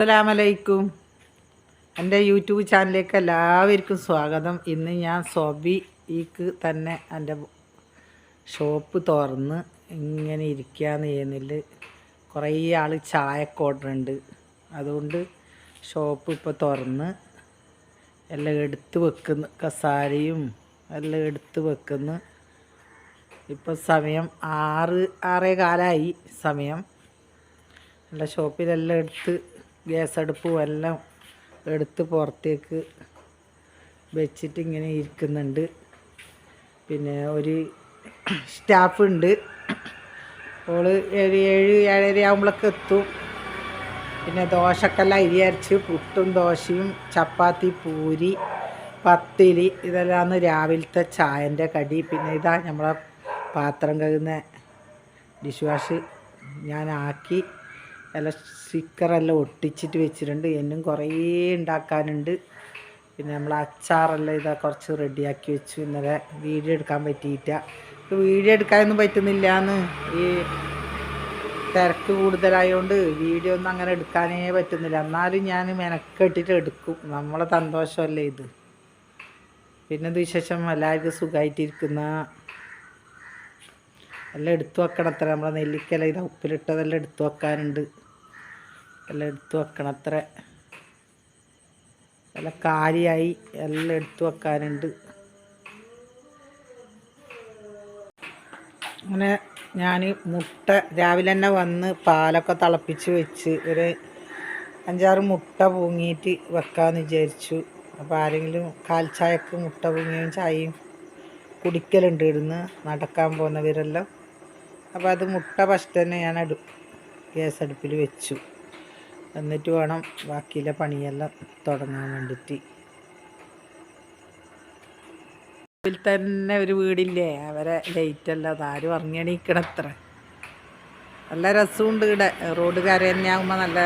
അസ്സലാമലൈക്കും. എന്റെ യൂട്യൂബ് ചാനലിലേക്ക് എല്ലാവർക്കും സ്വാഗതം. ഇന്ന് ഞാൻ സൊബിക്ക് തന്നെ എന്റെ ഷോപ്പ് തുറന്ന് ഇങ്ങനെ ഇരിക്കുകയെന്ന് ചെയ്യുന്നില്ല. കുറേ ആൾ ചായക്ക് ഓർഡർ അതുകൊണ്ട് ഷോപ്പ് ഇപ്പോൾ തുറന്ന് എല്ലാം എടുത്ത് വെക്കുന്നു. കസാരയും എല്ലാം എടുത്ത് വെക്കുന്നു. ഇപ്പോൾ സമയം ആറ് ആറേ കാലമായി സമയം. എന്റെ ഷോപ്പിലെല്ലാം എടുത്ത് ഗ്യാസ് അടുപ്പും എല്ലാം എടുത്ത് പുറത്തേക്ക് വെച്ചിട്ട് ഇങ്ങനെ ഇരിക്കുന്നുണ്ട്. പിന്നെ ഒരു സ്റ്റാഫ് ഉണ്ട്. ഓൾ ഏഴ് ഏഴ് ഏഴര ആകുമ്പോഴൊക്കെ എത്തും. പിന്നെ ദോശക്കെല്ലാം അരി അരച്ച് പുട്ടും ദോശയും ചപ്പാത്തി പൂരി പത്തിരി ഇതെല്ലാമാണ് രാവിലത്തെ ചായന്റെ കടി. പിന്നെ ഇതാ നമ്മളെ പാത്രം കഴുകുന്ന ഡിഷ് വാഷ് ഞാൻ ആക്കി എല്ലാം സ്റ്റിക്കറെല്ലാം ഒട്ടിച്ചിട്ട് വെച്ചിട്ടുണ്ട്. എന്നും കുറേ ഉണ്ടാക്കാനുണ്ട്. പിന്നെ നമ്മൾ അച്ചാറെല്ലാം ഇതാ കുറച്ച് റെഡിയാക്കി വെച്ചു. ഇന്നലെ വീഡിയോ എടുക്കാൻ പറ്റിയിട്ട വീഡിയോ എടുക്കാനൊന്നും പറ്റുന്നില്ല എന്ന് ഈ തിരക്ക് കൂടുതലായതുകൊണ്ട് വീഡിയോ ഒന്നും അങ്ങനെ എടുക്കാനേ പറ്റുന്നില്ല. എന്നാലും ഞാൻ മെനക്കെട്ടിട്ട് എടുക്കും. നമ്മളെ സന്തോഷമല്ലേ ഇത്. പിന്നെ വിശേഷം? എല്ലാവർക്കും സുഖമായിട്ടിരിക്കുന്ന എല്ലാം എടുത്തു വെക്കണത്ര. നമ്മളെ നെല്ലിക്കല ഇത് ഉപ്പിലിട്ടതെല്ലാം എടുത്തു വെക്കാനുണ്ട്. എല്ലാം എടുത്തു വെക്കണത്ര. എല്ലാം കാലിയായി എല്ലാം എടുത്തു വെക്കാനുണ്ട്. അങ്ങനെ ഞാൻ മുട്ട രാവിലെ തന്നെ വന്ന് പാലൊക്കെ തിളപ്പിച്ച് വെച്ച് ഒരു അഞ്ചാറ് മുട്ട പൂങ്ങിയിട്ട് വെക്കാമെന്ന് വിചാരിച്ചു. അപ്പോൾ ആരെങ്കിലും കാൽച്ചായക്ക് മുട്ട പൂങ്ങിയും ചായയും കുടിക്കലുണ്ട് ഇടുന്ന് നടക്കാൻ പോകുന്നവരെല്ലാം. അപ്പോൾ അത് മുട്ട ഫസ്റ്റ് തന്നെ ഞാൻ അടു ഗ്യാസ് അടുപ്പിൽ വെച്ചു. എന്നിട്ട് വേണം ബാക്കിയിലെ പണിയെല്ലാം തുടങ്ങാൻ വേണ്ടിയിട്ട്. ഇതിൽ തന്നെ ഒരു വീടില്ലേ? അവരെ ലൈറ്റല്ല അതാരും ഇറങ്ങിയണീക്കണത്ര നല്ല രസമുണ്ട് ഇവിടെ. റോഡ് കര തന്നെ ആകുമ്പോൾ നല്ല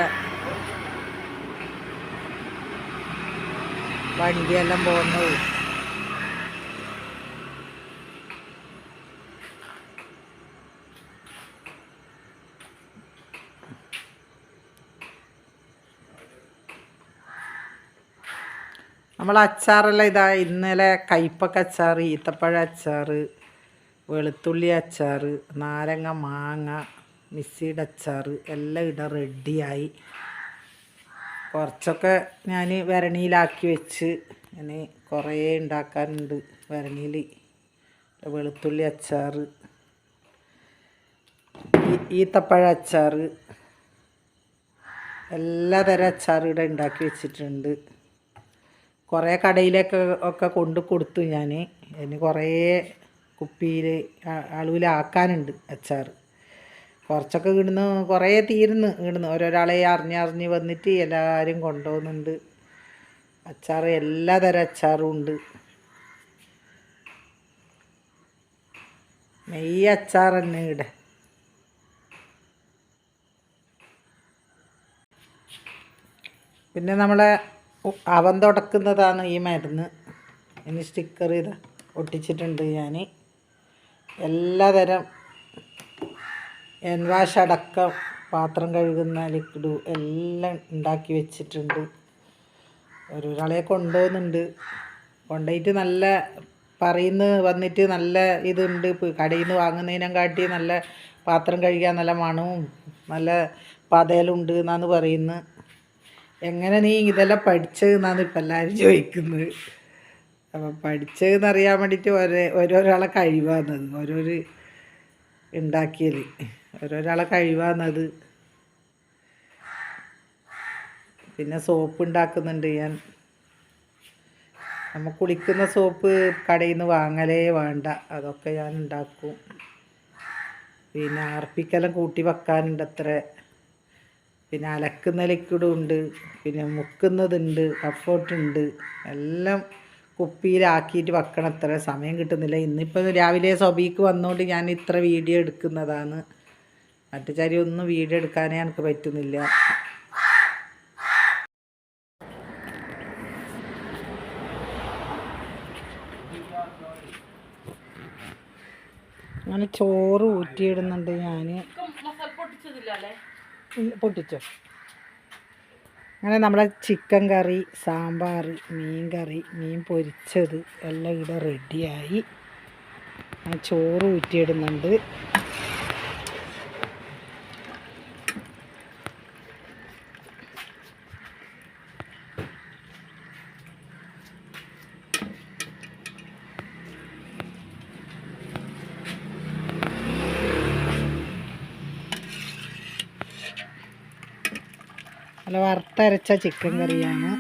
വണ്ടിയെല്ലാം പോകുന്നത് നമ്മൾ അച്ചാറെല്ലാം ഇതാ ഇന്നലെ കയ്പക്ക അച്ചാർ ഈത്തപ്പഴ അച്ചാർ വെളുത്തുള്ളി അച്ചാർ നാരങ്ങ മാങ്ങ മിസ്സിയുടെ അച്ചാർ എല്ലാം ഇട റെഡിയായി. കുറച്ചൊക്കെ ഞാൻ വരണിയിലാക്കി വെച്ച് ഞാൻ കുറേ ഉണ്ടാക്കാനുണ്ട്. വരണിയിൽ വെളുത്തുള്ളി അച്ചാർ ഈത്തപ്പഴ അച്ചാർ എല്ലാ തരം അച്ചാർ ഇവിടെ ഉണ്ടാക്കി വെച്ചിട്ടുണ്ട്. കുറേ കടയിലൊക്കെ ഒക്കെ കൊണ്ട് കൊടുത്തു ഞാൻ. അതിന് കുറേ കുപ്പിയിൽ അളവിലാക്കാനുണ്ട് അച്ചാർ കുറച്ചൊക്കെ ഇടുന്ന് കുറേ തീരുന്നു ഇടുന്നു. ഓരോരാളെ അറിഞ്ഞ് അറിഞ്ഞ് വന്നിട്ട് എല്ലാവരും കൊണ്ടുപോകുന്നുണ്ട്. അച്ചാർ എല്ലാ തരം അച്ചാറും ഉണ്ട്. നെയ്യ് അച്ചാർ തന്നെ ഇവിടെ പിന്നെ നമ്മളെ അവൻ തുടക്കുന്നതാണ് ഈ മരുന്ന്. ഇനി സ്റ്റിക്കർ ഇത് ഒട്ടിച്ചിട്ടുണ്ട് ഞാൻ എല്ലാതരം എൻവാഷ് അടക്കം പാത്രം കഴുകുന്ന ലിക്വിഡ് എല്ലാം ഉണ്ടാക്കി വെച്ചിട്ടുണ്ട്. ഒരാളെ കൊണ്ടുപോകുന്നുണ്ട്. കൊണ്ടുപോയിട്ട് നല്ല പറയുന്ന വന്നിട്ട് നല്ല ഇതുണ്ട്. കടയിൽ നിന്ന് വാങ്ങുന്നതിനെ കാട്ടി നല്ല പാത്രം കഴുകാൻ നല്ല മണവും നല്ല പതലുണ്ട് എന്നാണ് പറയുന്നത് എങ്ങനെ നീ ഇതെല്ലാം പഠിച്ചതെന്നാണ് ഇപ്പം എല്ലാവരും ചോദിക്കുന്നത്. അപ്പം പഠിച്ചതെന്ന് അറിയാൻ വേണ്ടിയിട്ട് ഓരോ ഓരോരാളെ കഴിവാന്നത് ഓരോരു ഉണ്ടാക്കിയത് ഓരോരാളെ കഴിവാന്നത്. പിന്നെ സോപ്പ് ഉണ്ടാക്കുന്നുണ്ട് ഞാൻ. നമ്മൾ കുളിക്കുന്ന സോപ്പ് കടയിൽ നിന്ന് വാങ്ങലേ വേണ്ട അതൊക്കെ ഞാൻ ഉണ്ടാക്കും. പിന്നെ ആർപ്പിക്കെല്ലാം കൂട്ടി വെക്കാനുണ്ട് അത്ര. പിന്നെ അലക്കുന്ന ലിക്വിഡും ഉണ്ട് പിന്നെ മുക്കുന്നതുണ്ട് കഫോട്ടുണ്ട് എല്ലാം കുപ്പിയിലാക്കിയിട്ട് വെക്കണം. അത്ര സമയം കിട്ടുന്നില്ല. ഇന്നിപ്പോൾ രാവിലെ സൊബീക്ക് വന്നുകൊണ്ട് ഞാൻ ഇത്ര വീഡിയോ എടുക്കുന്നതാണ്. മറ്റു ചാരി ഒന്നും വീഡിയോ എടുക്കാനേ എനിക്ക് പറ്റുന്നില്ല. അങ്ങനെ ചോറ് ഊറ്റിയിടുന്നുണ്ട് ഞാൻ പൊട്ടിച്ചോ. അങ്ങനെ നമ്മളെ ചിക്കൻ കറി സാമ്പാർ മീൻ കറി മീൻ പൊരിച്ചത് എല്ലാം ഇവിടെ റെഡിയായി ചോറ് ഊറ്റിയിടുന്നുണ്ട്. നല്ല വറുത്തരച്ച ചിക്കൻ കറിയാണ്.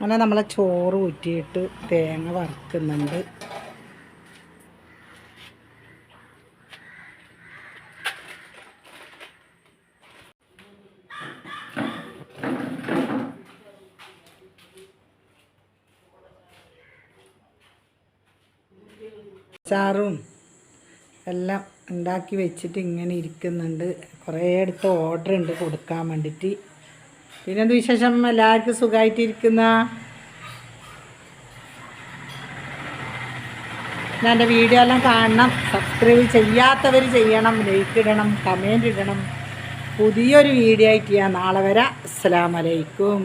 അങ്ങനെ നമ്മളെ ചോറ് ഊറ്റിയിട്ട് തേങ്ങ വറുക്കുന്നുണ്ട്. അച്ചാറും എല്ലാം ഉണ്ടാക്കി വെച്ചിട്ട് ഇങ്ങനെ ഇരിക്കുന്നുണ്ട്. കുറേ അടുത്ത് ഓർഡർ ഉണ്ട് കൊടുക്കാൻ വേണ്ടിയിട്ട്. പിന്നെന്ത് വിശേഷം? എല്ലാവർക്കും സുഖമായിട്ടിരിക്കുന്ന എന്റെ വീഡിയോ എല്ലാം കാണണം. സബ്സ്ക്രൈബ് ചെയ്യാത്തവർ ചെയ്യണം. ലൈക്ക് ഇടണം. കമന്റ് ഇടണം. പുതിയൊരു വീഡിയോ ആയിട്ട് ഞാൻ നാളെ വരാം. അസ്സലാമലൈക്കും.